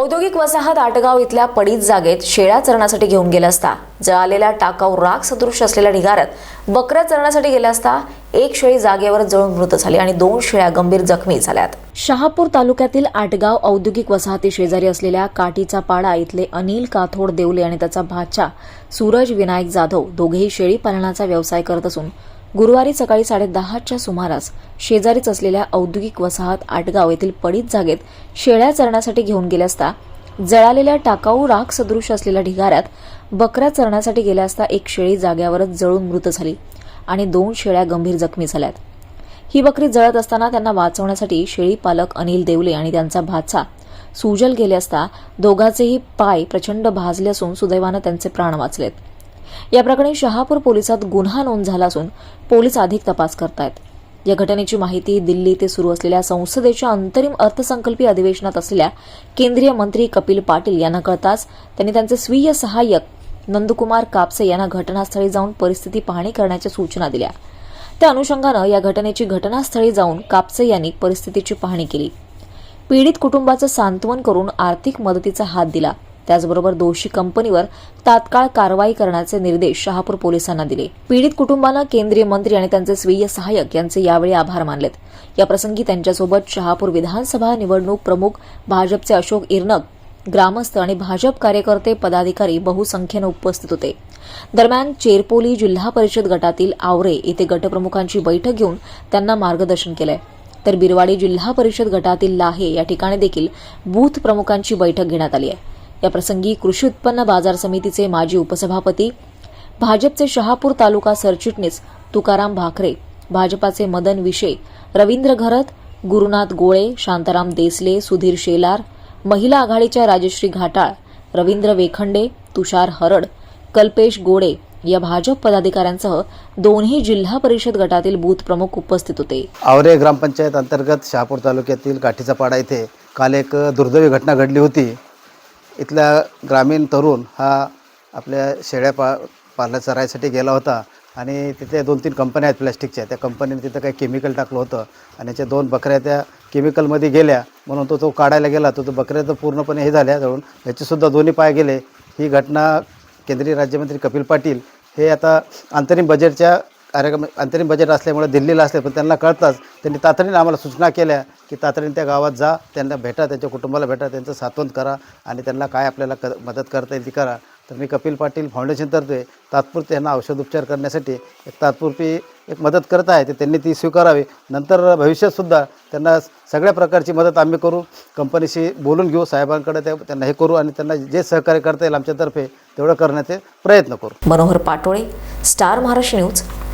औद्योगिक वसाहत आटगाव इथल्या पडीत जागेत शेळ्या चरण्यासाठी घेऊन गेला असता. जळालेल्या टाकाऊ राख सदृश असलेल्या ढिगाऱ्यात बकऱ्या चरण्यासाठी गेल्या असता. एक शेळी जागेवर जळून मृत झाली आणि दोन शेळ्या गंभीर जखमी झाल्यात. शहापूर तालुक्यातील आटगाव औद्योगिक वसाहती शेजारी असलेल्या काठीचा पाडा इथले अनिल काथोड देवले आणि त्याचा भाचा सूरज विनायक जाधव दोघेही शेळी पालनाचा व्यवसाय करत असून गुरुवारी सकाळी साडेदहाच्या सुमारास शेजारीच असलेल्या औद्योगिक वसाहत आटगाव येथील पडीत जागेत शेळ्या चरण्यासाठी घेऊन गेले असता जळालेल्या टाकाऊ राख सदृश असलेल्या ढिगाऱ्यात बकऱ्या चरण्यासाठी गेल्या असता एक शेळी जाग्यावरच जळून मृत झाली आणि दोन शेळ्या गंभीर जखमी झाल्यात. ही बकरी जळत असताना त्यांना वाचवण्यासाठी शेळी पालक अनिल देवले आणि त्यांचा भाचा सुजल गेले असता दोघांचेही पाय प्रचंड भाजले असून सुदैवानं त्यांचे प्राण वाचलेत. या प्रकरणी शहापूर पोलिसात गुन्हा नोंद झाला असून पोलीस अधिक तपास करतायत. या घटनेची माहिती दिल्ली ते सुरू असलेल्या संसदेच्या अंतरिम अर्थसंकल्पीय अधिवेशनात असलेल्या केंद्रीय मंत्री कपिल पाटील यांना कळताच त्यांनी त्यांचे स्वीय सहाय्यक नंदकुमार कापसे यांना घटनास्थळी जाऊन परिस्थिती पाहणी करण्याच्या सूचना दिल्या. त्या अनुषंगानं या घटनेची घटनास्थळी जाऊन कापसे यांनी परिस्थितीची पाहणी केली. पीडित कुटुंबाचं सांत्वन करून आर्थिक मदतीचा हात दिला. त्याचबरोबर दोषी कंपनीवर तात्काळ कारवाई करण्याचे निर्देश शहापूर पोलिसांना दिले. पीडित कुटुंबानं केंद्रीय मंत्री आणि त्यांचे स्वीय सहाय्यक यांचे यावेळी आभार मानलेत. याप्रसंगी त्यांच्यासोबत शहापूर विधानसभा निवडणूक प्रमुख भाजपचे अशोक इरनक ग्रामस्थ आणि भाजप कार्यकर्ते पदाधिकारी बहुसंख्येनं उपस्थित होते. दरम्यान चेरपोली जिल्हा परिषद गटातील आवरे येथे गटप्रमुखांची बैठक घेऊन त्यांना मार्गदर्शन केलंय. तर बिरवाडी जिल्हा परिषद गटातील लाहे या ठिकाणी देखील बूथ प्रमुखांची बैठक घेण्यात आली आहे. याप्रसंगी कृषी उत्पन्न बाजार समितीचे माजी उपसभापती भाजपचे शहापूर तालुका सरचिटणीस तुकाराम भाकरे भाजपाचे मदन विशे रवींद्र घरत गुरुनाथ गोळे शांताराम देसले सुधीर शेलार महिला आघाडीच्या राजश्री घाटाळ रवींद्र वेखंडे तुषार हरड कल्पेश गोडे या भाजप पदाधिकाऱ्यांसह दोन्ही जिल्हा परिषद गटातील बूथ प्रमुख उपस्थित होते. आवरे ग्रामपंचायत अंतर्गत शहापूर तालुक्यातील काठीचा पाडा येथे काल एक दुर्दैवी घटना घडली होती. इथला ग्रामीण तरुण हा आपल्या शेळ्या पा पाला चरायसाठी गेला होता. आणि तिथे दोन तीन कंपन्या आहेत प्लॅस्टिकच्या. त्या कंपनीने तिथं काही केमिकल टाकलं होतं. आणि त्या दोन बकऱ्या त्या केमिकलमध्ये गेल्या. म्हणून तो तो काढायला गेला. तो तो बकऱ्या तर पूर्णपणे हे झाल्या. जळून ह्याचेसुद्धा दोन्ही पाय गेले. ही घटना केंद्रीय राज्यमंत्री कपिल पाटील हे आता अंतरिम बजेटच्या कार्यक्रम अंतरिम बजेट असल्यामुळे दिल्लीला असले पण त्यांना कळताच. त्यांनी तातडीने आम्हाला सूचना केल्या की तातडीने त्या गावात जा त्यांना भेटा त्यांच्या कुटुंबाला भेटा त्यांचं सात्वंत करा आणि त्यांना काय आपल्याला क मदत करता येईल ती करा. तर मी कपिल पाटील फाउंडेशनतर्फे तात्पुरते त्यांना औषधोपचार करण्यासाठी एक तात्पुरती एक मदत करत आहे ते त्यांनी ती स्वीकारावी. नंतर भविष्यातसुद्धा त्यांना सगळ्या प्रकारची मदत आम्ही करू. कंपनीशी बोलून घेऊ साहेबांकडे ते त्यांना हे करू आणि त्यांना जे सहकार्य करता येईल आमच्यातर्फे तेवढं करण्याचे प्रयत्न करू. Manohar Patole star Maharashtra news